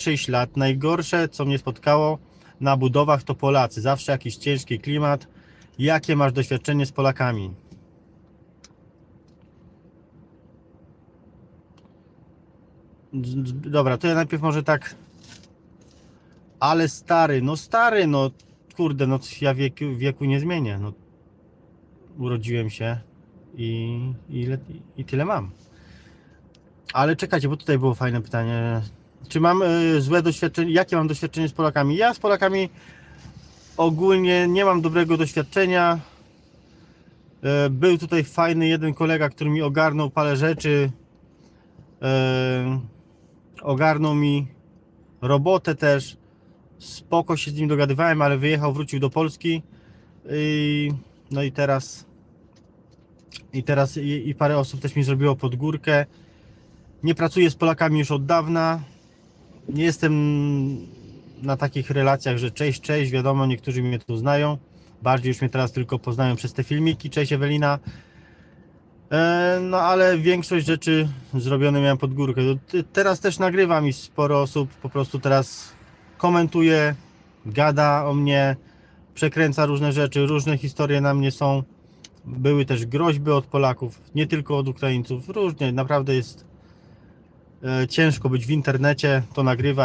6 lat. Najgorsze, co mnie spotkało na budowach, to Polacy. Zawsze jakiś ciężki klimat. Jakie masz doświadczenie z Polakami? Dobra, to ja najpierw może tak. Ale stary, no stary, no kurde, no ja wieku, wieku nie zmienię. No, urodziłem się i, i, i tyle mam. Ale czekajcie, bo tutaj było fajne pytanie. Czy mam y, złe doświadczenie? Jakie mam doświadczenie z Polakami? Ja z Polakami ogólnie nie mam dobrego doświadczenia. E, Był tutaj fajny jeden kolega, który mi ogarnął parę rzeczy. E, Ogarnął mi robotę też. Spoko się z nim dogadywałem, ale wyjechał, wrócił do Polski. I, no i teraz i teraz i, i parę osób też mi zrobiło pod górkę. Nie pracuję z Polakami już od dawna. Nie jestem na takich relacjach, że cześć, cześć, wiadomo, niektórzy mnie tu znają. Bardziej już mnie teraz tylko poznają przez te filmiki. Cześć Ewelina. E, No ale większość rzeczy zrobione miałem pod górkę. Ty- Teraz też nagrywam i sporo osób po prostu teraz komentuje, gada o mnie, przekręca różne rzeczy, różne historie na mnie są. Były też groźby od Polaków, nie tylko od Ukraińców. Różnie, naprawdę jest ciężko być w internecie, to nagrywać.